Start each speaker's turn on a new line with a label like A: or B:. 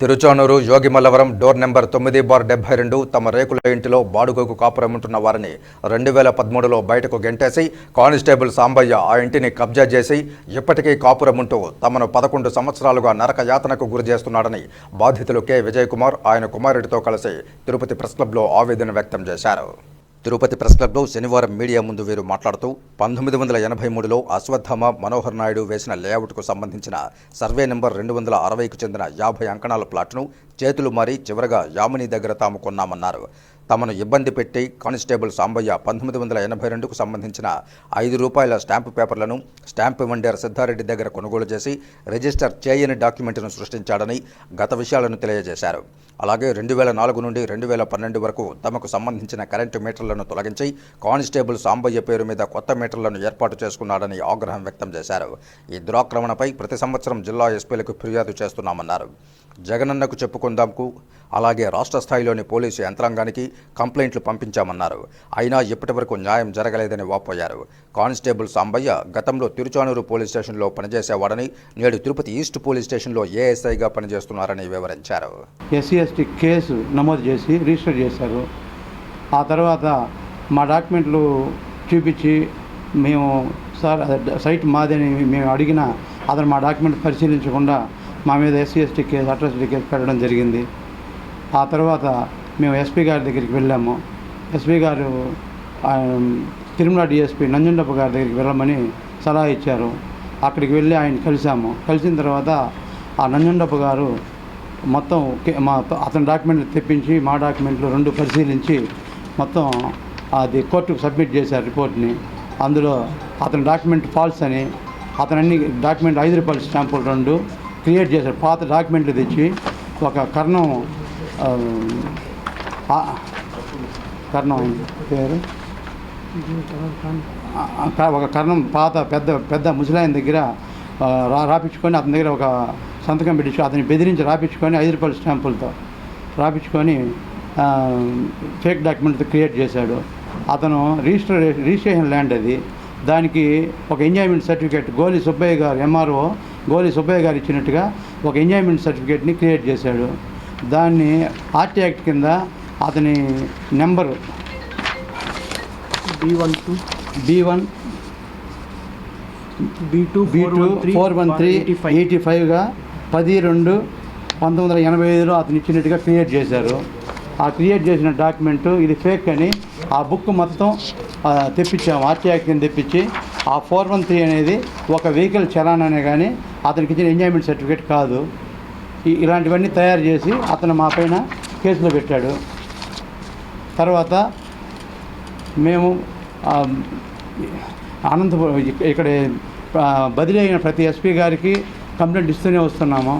A: Tiruchanur Yogimallavaram door number తొమ్మిది bar డెబ్బై రెండు తమ రేకుల ఇంటిలో బాడుగకు కాపురముంటున్న వారిని రెండు వేల పదమూడులో బయటకు గెంటేసి కానిస్టేబుల్ సాంబయ్య ఆ ఇంటిని కబ్జా చేసి ఇప్పటికీ కాపురముంటూ తమను పదకొండు సంవత్సరాలుగా నరక యాతనకు గురి చేస్తున్నాడని బాధితులు కె. విజయ్ కుమార్ ఆయన కుమారుడితో కలిసి తిరుపతి ప్రెస్ క్లబ్లో ఆవేదన వ్యక్తం చేశారు. తిరుపతి ప్రెస్ క్లబ్లో శనివారం మీడియా ముందు వీరు మాట్లాడుతూ పంతొమ్మిది వందల ఎనభై మూడులో అశ్వత్థామ మనోహర్ నాయుడు వేసిన లేఅవుట్కు సంబంధించిన సర్వే నెంబర్ రెండు వందల అరవైకు చెందిన యాభై అంకణాల ప్లాట్ను చేతులు మారి చివరగా యామిని దగ్గర తాము కొన్నామన్నారు. తమను ఇబ్బంది పెట్టి కానిస్టేబుల్ సాంబయ్య పంతొమ్మిది వందల ఎనభై రెండుకు సంబంధించిన ఐదు రూపాయల స్టాంపు పేపర్లను స్టాంపు వెండర్ సిద్ధారెడ్డి దగ్గర కొనుగోలు చేసి రిజిస్టర్ చేయని డాక్యుమెంట్ను సృష్టించాడని గత విషయాలను తెలియజేశారు. అలాగే రెండు వేల నాలుగు నుండి రెండు వేల పన్నెండు వరకు తమకు సంబంధించిన కరెంటు మీటర్లను తొలగించి కానిస్టేబుల్ సాంబయ్య పేరు మీద కొత్త మీటర్లను ఏర్పాటు చేసుకున్నాడని ఆగ్రహం వ్యక్తం చేశారు. ఈ దురాక్రమణపై ప్రతి సంవత్సరం జిల్లా ఎస్పీలకు ఫిర్యాదు చేస్తున్నామన్నారు. జగనన్నకు చెప్పుకుందాంకు అలాగే రాష్ట్ర స్థాయిలోని పోలీసు యంత్రాంగానికి కంప్లైంట్లు పంపించామన్నారు. అయినా ఇప్పటివరకు న్యాయం జరగలేదని వాపోయారు. కానిస్టేబుల్ సాంబయ్య గతంలో తిరుచానూరు పోలీస్ స్టేషన్లో పనిచేసేవాడని నేడు తిరుపతి ఈస్ట్ పోలీస్ స్టేషన్లో ఏఎస్ఐగా పనిచేస్తున్నారని వివరించారు.
B: ఎస్సీ ఎస్టీ కేసు నమోదు చేసి రిజిస్టర్ చేశారు. ఆ తర్వాత మా డాక్యుమెంట్లు చూపించి మేము సార్ సైట్ మాదని మేము అడిగిన అతను మా డాక్యుమెంట్ పరిశీలించకుండా మా మీద SC ST case atrocity case పెట్టడం జరిగింది. ఆ తర్వాత మేము ఎస్పీ గారి దగ్గరికి వెళ్ళాము. ఎస్పీ గారు తిరుమల డిఎస్పీ నంజుండప్ప గారి దగ్గరికి వెళ్ళమని సలహా ఇచ్చారు. అక్కడికి వెళ్ళి ఆయన కలిసాము కలిసిన తర్వాత ఆ నంజుండప్ప గారు మొత్తం మా అతని డాక్యుమెంట్లు తెప్పించి మా డాక్యుమెంట్లు రెండు పరిశీలించి మొత్తం అది కోర్టుకు సబ్మిట్ చేశారు రిపోర్ట్ని. అందులో అతని డాక్యుమెంట్ ఫాల్స్ అని అతను అన్ని డాక్యుమెంట్ ఐదు రూపాయల స్టాంపులు రెండు క్రియేట్ చేశారు. పాత డాక్యుమెంట్లు తెచ్చి ఒక కర్ణం కర్ణం పేరు. ఒక కర్ణం పాత పెద్ద పెద్ద ముసలాయన దగ్గర రా రాపించుకొని అతని దగ్గర ఒక సంతకం పెట్టించు అతని బెదిరించి రాపించుకొని ఐదు రూపాయల స్టాంపులతో రాపించుకొని ఫేక్ డాక్యుమెంట్ క్రియేట్ చేశాడు. అతను రిజిస్టర్ రిజిస్ట్రేషన్ ల్యాండ్ అది. దానికి ఒక ఎంజాయ్మెంట్ సర్టిఫికేట్ గోలి సుబ్బయ్య గారు ఎంఆర్ఓ గోలి సుబ్బయ్య గారు ఇచ్చినట్టుగా ఒక ఎంజాయ్మెంట్ సర్టిఫికేట్ని క్రియేట్ చేశాడు. దాన్ని ఆర్టీ యాక్ట్ కింద అతని number
C: B one two.
B: B one
C: B two
B: B two four one three eighty ఫైవ్గా పది రెండు పంతొమ్మిది వందల ఎనభై ఐదులో అతను ఇచ్చినట్టుగా క్రియేట్ చేశారు. ఆ క్రియేట్ చేసిన డాక్యుమెంట్ ఇది ఫేక్ అని ఆ బుక్ మొత్తం తెప్పించాము. ఆర్టీఐ కింద తెప్పించి ఆ ఫోర్ వన్ త్రీ అనేది ఒక వెహికల్ చలాన్ అనే కానీ అతనికి ఇచ్చిన ఎంజాయ్మెంట్ సర్టిఫికేట్ కాదు. ఇలాంటివన్నీ తయారు చేసి అతను మా పైన కేసులో పెట్టాడు. తర్వాత మేము అనంతపురం ఇక్కడ బదిలీ అయిన ప్రతి ఎస్పీ గారికి కంప్లైంట్ ఇస్తూనే వస్తున్నాము.